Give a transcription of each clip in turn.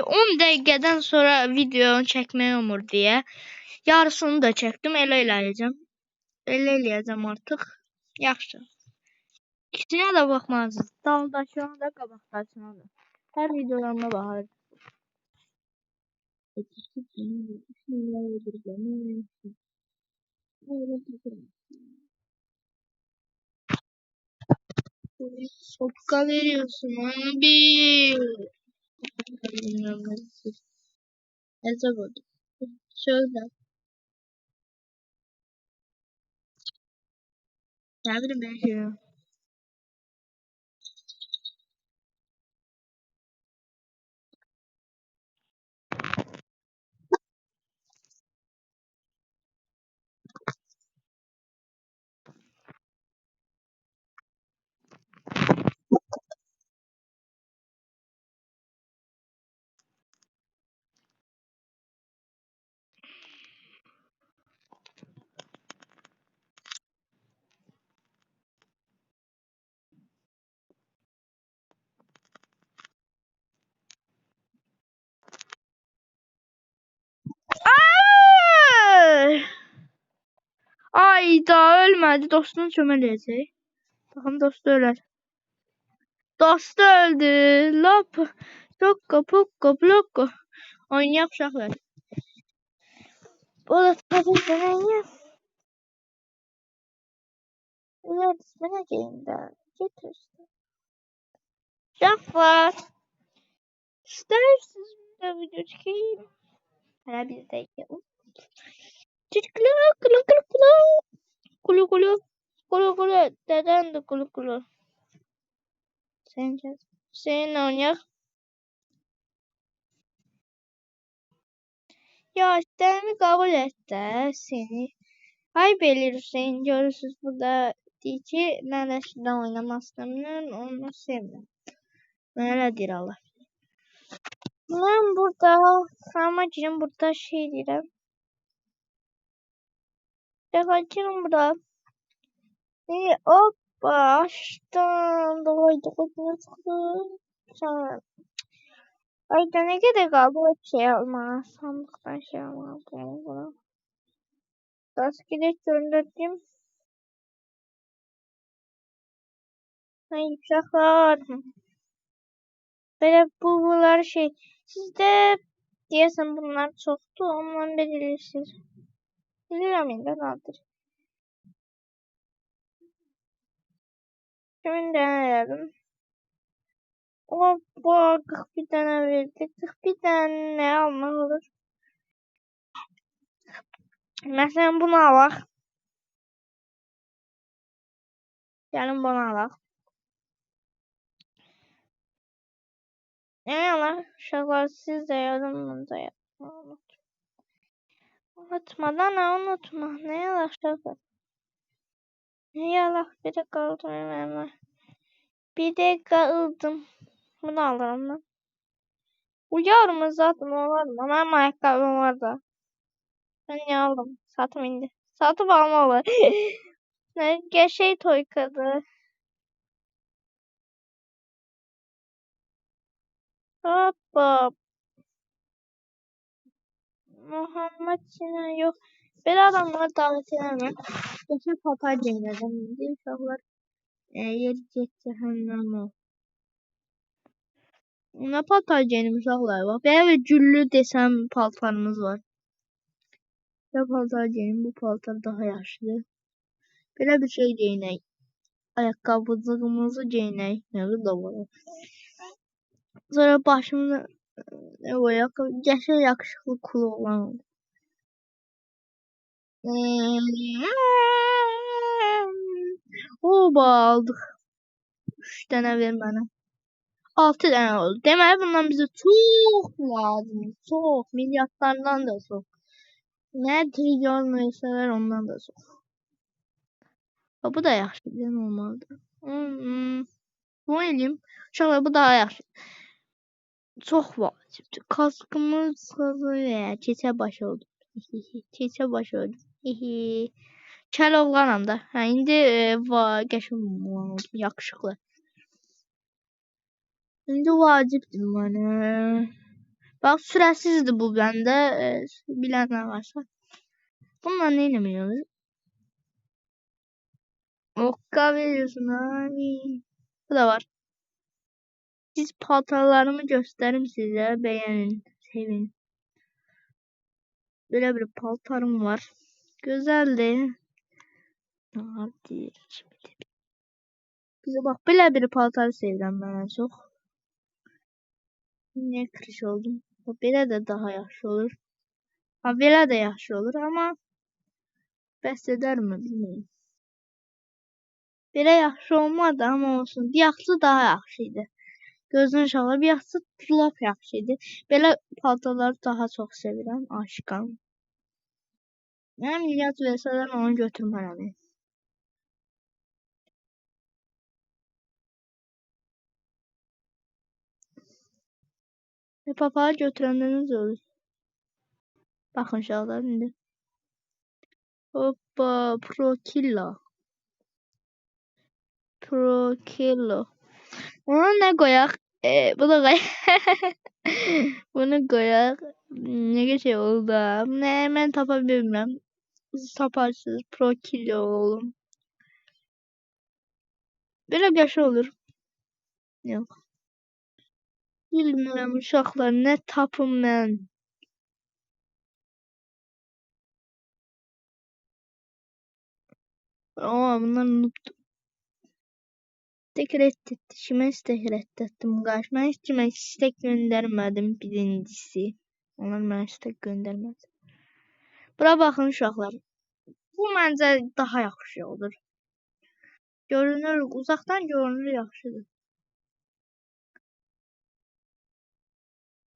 10 dəqiqədən sonra videonu çəkməyi umur deyə yarısını da çəkdim. Elə eləyəcəm. Elə eləyəcəm artıq. Yaxşı. İkisinə də baxmalısınız. Daldakına da, qabaqdakına da. Hər videolarıma baxarım. Sokka veriyorsun abi. Hesap oldu. Şöyle. Ne bileyim ben şey. Ay! Ay daha ölmedi. Dostunu çömeleyecek. Bakalım dostu öler. Dostu öldü. Lop. Lokko pokko blokko. Oynayak uşaqlar. Bu da tabii deneyim. Evet, bana gelin de. Getir işte. Uşaqlar. İstersiniz bir de video çekeyim. Hala bir de yapalım. Çocuklar kulu kulu kulu. Kulu kulu. Kulu kulu. Deden de kulu kulu. Sence? Seninle oynayak. Ya istemi kabul et de seni. Ay Belir Hüseyin görürsüz burada deyir ki mən də sizdən oynamaq istəmirəm, onu sevmirəm. Mənə deyir Allah. Mən burada amacım burada şey deyirəm. Defacım burada. İyi hoppa. Dolaydı kodunu tıkladım. Sonra Ayda ne kadar kaldı o şey alma. Sandıktan şey alma. Bunu bunu. Rastgele gönderdim. Ay uşaqlar. Belə bunlar şey. Sizdə deyəsən bunlar çoxdur. Ondan bilirsiniz. Nadir. Kimin dənə elədim. Hoppa 41 dənə verdi. 41 dənə nə almaq olur? Məsələn bunu alaq. Gəlin bunu alaq. Ne alaq? Uşaqlar siz də yazın bunu da yazın. Unutmadan unutma. Ne alaq uşaqlar? Ne alaq? Bir də qaldım hemen. Bir de kaldım. Bunu alırım ben. Uyarım zaten olarım ama hem ayakkabım var da. Ben ne aldım? Satım indi. Satıp almalı. ne şey toy kadı. Hoppa. Muhammed Sinan yok. Bir adamlar davet edemem. Geçen papar cennetim. Bir uşaqlar e, yer get cehennem ol. Ne paltar giyinmiş uşaqlar bax. Belə bir güllü desəm paltarımız var. Ya paltar giyin, bu paltar daha yaxşıdır. Belə bir şey geyinək. Ayaqqabıcığımızı geyinək. Nə da var. Sonra başımıza ne koyak? Yaşa yakışıklı kulu olan oldu. Oba aldık. 3 dənə ver mənə. 6 dənə oldu. Deməli bundan bizə çox lazımdır. Çox, milyardlardan da çox. Nə trilyon verseler ondan da. Ha, bu da yaxşı, bir olmalıdır. Hmm. Bu eləyim. Uşaqlar bu daha yaxşı. Çox vacibdir. Kaskımız hazır veya keçə baş oldu. keçə baş oldu. Kəl oğlanam da. Hə, indi e, va qəşəng oğlan oldum, yaxşıqlı. İndi vacibdir mənə. Bak sürəsizdir bu bəndə. E, bilənlər varsa. Bununla nə eləmək olur? Okka veriyorsun abi. Bu da var. Siz paltarlarımı gösterim size. Beğenin. Sevin. Böyle bir paltarım var. Güzeldi. Hadi. Bize bak böyle bir paltar sevdim ben çok. Niye kırış oldum? Belə də daha yaxşı olur. Ha, belə də yaxşı olur, amma bəs edərmi bilmirəm. Belə yaxşı olmadı, amma olsun. Biyaxçı daha yaxşı. Gözün uşaqlar, biyaxçı lap yaxşı idi. Belə paltarları daha çox sevirəm, aşiqam. Mənim niyyət versələr onu götürmərəm. E, papağı götürəndə necə olur? Baxın uşaqlar indi. Hoppa, Pro Killa. Pro Killa. Ona ne koyak? Ee, bunu koyak. bunu koyak. Ne geçe oldu? Ne hemen tapabilmem. Siz taparsınız. Pro Killa oğlum. Böyle yaşı olur. Yok. Bilmirəm uşaqlar, nə tapım mən. Ama bunlar unuttum. Tek reddetti. Kime istek reddettim karşı. Ben hiç kime istek göndermedim birincisi. Onlar mənə istek göndermedi. Bura baxın uşaqlar. Bu məncə daha yaxşı olur. Görünür, uzaqdan görünür yaxşıdır.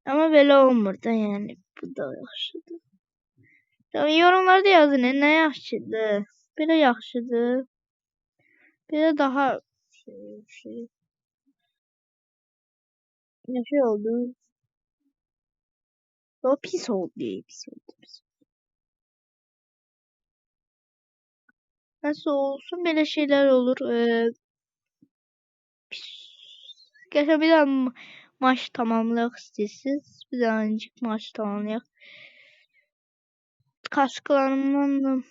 Ama belə olmur da yəni. Bu da yaxşıdır. Yorumlarda yazın, nə yaxşıdır. Belə yaxşıdır. Belə daha şey, şey. Ne şey oldu? O pis oldu, pis oldu, pis. Nasıl olsun böyle şeyler olur. Ee, Geçen bir daha maç tamamlayak istiyorsunuz. Bir daha önceki maç tamamlayak. Kasklarımdan da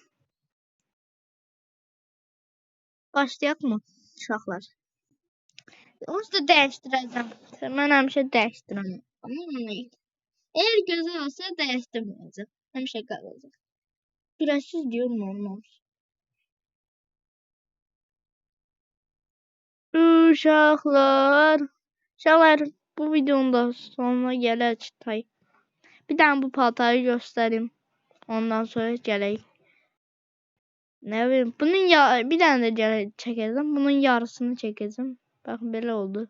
başlayak mı uşaqlar? Onu da dəyişdirəcəm. Mən həmişə dəyişdirəm. Eğer gözəl olsa dəyişdirməyəcəm. Həmişə qalacaq. Sürəsiz diyorum olmaz. Uşaqlar. Uşaqlar bu videonun da sonuna gələ çıtay. Bir tane bu paltarı göstereyim. Ondan sonra gələk. Ne bileyim. Bunun ya bir tane de çekeceğim. Bunun yarısını çekeceğim. Bakın böyle oldu.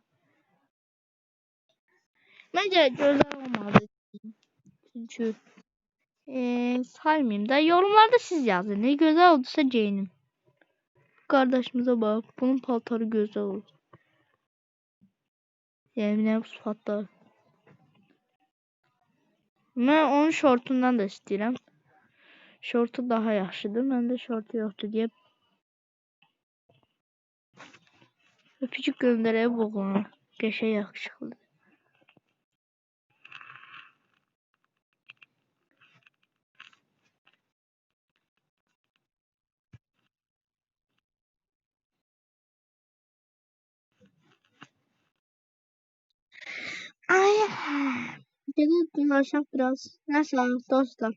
Bence güzel olmadı. Çünkü ee, saymayayım da yorumlarda siz yazın. Ne güzel olduysa Jane'im. Kardeşimize bak. Bunun paltarı güzel oldu. Yemin sıfatlar. Ben onun şortundan da istedim. Şortu daha yaxşıdır. Məndə şortu yoxdur deyə öpücük göndərək boğuna. Qəşəng yaxşıdır. Ay. Dedi dolaşaq biraz. Nəsə dostlar.